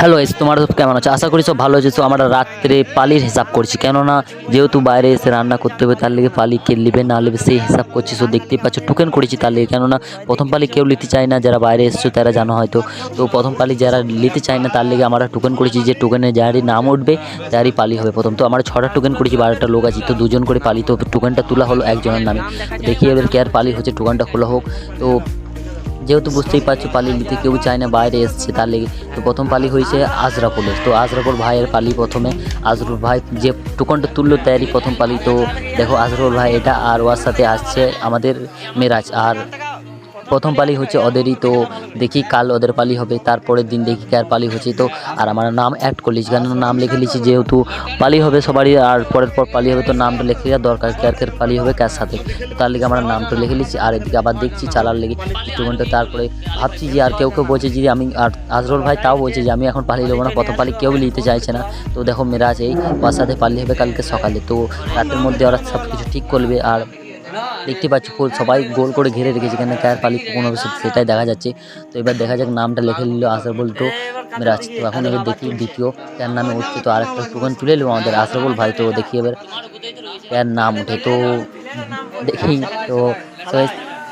Hello S, তোমার সব কেমন আছো? আশা করি সব ভালো আছে। আমরা রাত্রে পালির হিসাব করছি। কেননা, যেহেতু বাইরে এসে রান্না করতে হবে, তার লেগে পালি কে নেবে, না নেবে, সেই হিসাব করছি। সো দেখতেই পাচ্ছ টোকেন করেছি তার লেগে। কেননা, প্রথম পালি কেউ নিতে চায় না। যারা বাইরে এসছো, তারা জানো হয়তো। তো প্রথম পালি যারা নিতে চায় না, তার লেগে আমরা টোকেন করেছি যে টোকেনে যারই নাম উঠবে, তারই পালি হবে প্রথম। তো আমরা ছটা টোকেন করেছি, বারোটা লোক আছি। তো দুজন করে পালি, তো টোকেনটা তোলা হলো একজনের নামে। দেখি এবার কে আর পালি হচ্ছে টোকেনটা খোলা হোক। তো যেহেতু বুঝতেই পারছ পালি নিতে কেউ চায় না, বাইরে এসছে, তার লেগে তো প্রথম পালি হয়েছে আজরাপুলের তো আজরাপুর ভাইয়ের পালি প্রথমে আজরুল ভাই যে টোকনটা তুললো তৈরি প্রথম পালি, তো দেখো আজরুল ভাই এটা আর ওর সাথে আসছে আমাদের মেরাজ, আর প্রথম পালি হচ্ছে ওদেরই, তো দেখি কাল ওদের পালি হবে, তারপরের দিন দেখি কার পালি হচ্ছে। তো আর আমার নাম অ্যাড করলিস, কেন নাম লিখে লিছি যেহেতু পালি হবে সবারই, আর পরের পর পালি হবে তো নামটা লিখে দরকার, কার কার পালি হবে, কার সাথে। তার লিগে আমরা নামটা লিখে লিছি আর এদিকে আবার দেখছি চালার লেগে একটুখানটা তারপরে ভাবছি যে আর কেউ কেউ বলছে যে আমি, আর আজরুল ভাই তাও বলছে যে আমি এখন পালি নেব না, প্রথম পালি কেউ নিতে চাইছে না। তো দেখো মেরাজ এই, ওর সাথে পালি হবে কালকে সকালে, তো রাতের মধ্যে ওরা সব কিছু ঠিক করবে, আর দেখতে পাচ্ছি ফুল, সবাই গোল করে ঘিরে রেখেছে কেন কার পালি কোন সেটাই দেখা যাচ্ছে। তো এবার দেখা যাক নামটা লিখে নিল আসার বলতো রাজ তো এখন এবার দেখি দ্বিতীয়, তার নামে উঠছে তো আরেকটা টোকেন তুলে নিল আমাদের আশরাফুল ভাই। তো দেখি এবার এর নাম উঠে তো দেখি। তো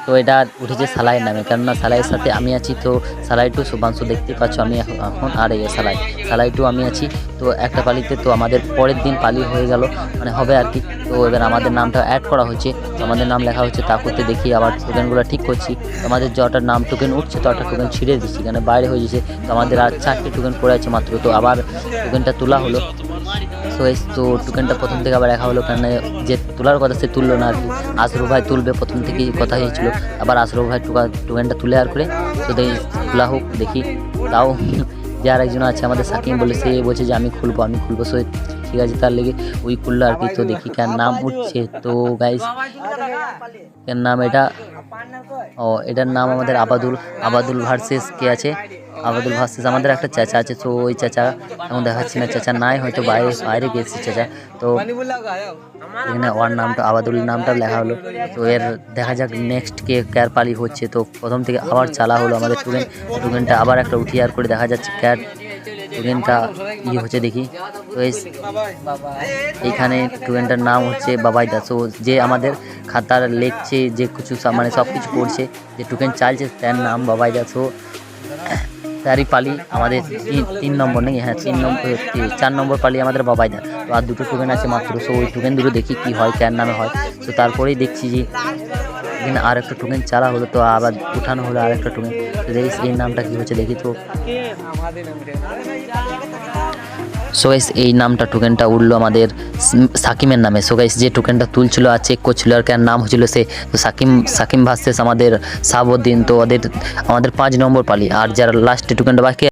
তো এটা উঠেছে সালাইয়ের নামে। কেননা সালাইয়ের সাথে আমি আছি, তো সালাই টু শুভাংশু দেখতে পাচ্ছ আমি এখন আর এই সালাই সালাই টু আমি আছি। তো একটা পালিতে তো আমাদের পরের দিন পালি হয়ে গেল মানে হবে আর কি। তো এবার আমাদের নামটা অ্যাড করা হচ্ছে। আমাদের নাম লেখা হচ্ছে তা করতে দেখি, আবার টোকেনগুলো ঠিক করছি। আমাদের যটার নাম টোকেন উঠছে, তো একটা টোকেন ছিঁড়ে দিচ্ছি, কেন বাইরে হয়ে যাচ্ছে তো আমাদের আর চারটে টোকেন পড়ে আছে মাত্র। তো আবার টোকেনটা তোলা হলো। সো এই তো টোকেনটা প্রথম থেকে আবার দেখা হলো কেন যে তোলার কথা সে তুললো না আর কি। আশরফ ভাই তুলবে প্রথম থেকেই কথা হয়েছিল। আবার আশরফ ভাই টোকা টোকেনটা তুলে আর করে, তো দেখি, তোলা হোক, দেখি। তাও যে আর একজন আছে আমাদের সাকিম বলে, সে বলছে যে, আমি খুলবো আমি খুলবো। সো ঠিক আছে, তার লেগে ওই খুললো আর কি। তো দেখি কার নাম উঠছে। তো গাইস এর নাম এটা, ও, এটার নাম আমাদের আবাদুল আবাদুল ভার্সেস কে আছে? আবাদুল ভার্সেস আমাদের একটা চাচা আছে, তো ওই চাচা, এখন দেখাচ্ছি না, চাচা নাই, হয়তো বাইরে বাইরে গেছে চাচা। তো এখানে ওর নামটা, আবাদুল নামটা লেখা হলো। তো এর দেখা যাক নেক্সট কে ক্যার পালি হচ্ছে। তো প্রথম থেকে আবার চালা হলো আমাদের টুকেন টুকেনটা আবার একটা উঠিয়ে আর করে দেখা যাচ্ছে ক্যার টুকেনটা ই হচ্ছে দেখি। তো এই এইখানে টুকেনটার নাম হচ্ছে বাবাই দাস। ও যে আমাদের খাতার লিখছে, যে কিছু মানে সব কিছু করছে, যে টুকেন চালছে তার নাম বাবাই দাস। ও তারই পালি আমাদের তিন- নম্বর নেই হ্যাঁ তিন নম্বর চার নম্বর পালি আমাদের বাবাইদা তো আর দুটো টোকেন আছে মাত্র সো ওই টোকেন দুটো দেখি কি হয় কার নামে হয়। তো তারপরেই দেখছি যে এখানে আর একটা টোকেন চালা হলো, তো আবার উঠানো হলো আর একটা টোকেন তো দেখিস এই নামটা কী হচ্ছে, দেখি তো। সো গাইস এই নামটা টোকেনটা উঠল আমাদের সাকিমের নামে। সো গাইস যে টোকেনটা তুলছিল আর চেক করছিল, আর কার নাম হচ্ছিল সে, তো সাকিম সাকিম ভাসতেস আমাদের সাবউদ্দিন তো ওদের, আমাদের পাঁচ নম্বর পালি। আর যারা লাস্টে টোকেনটা বাকি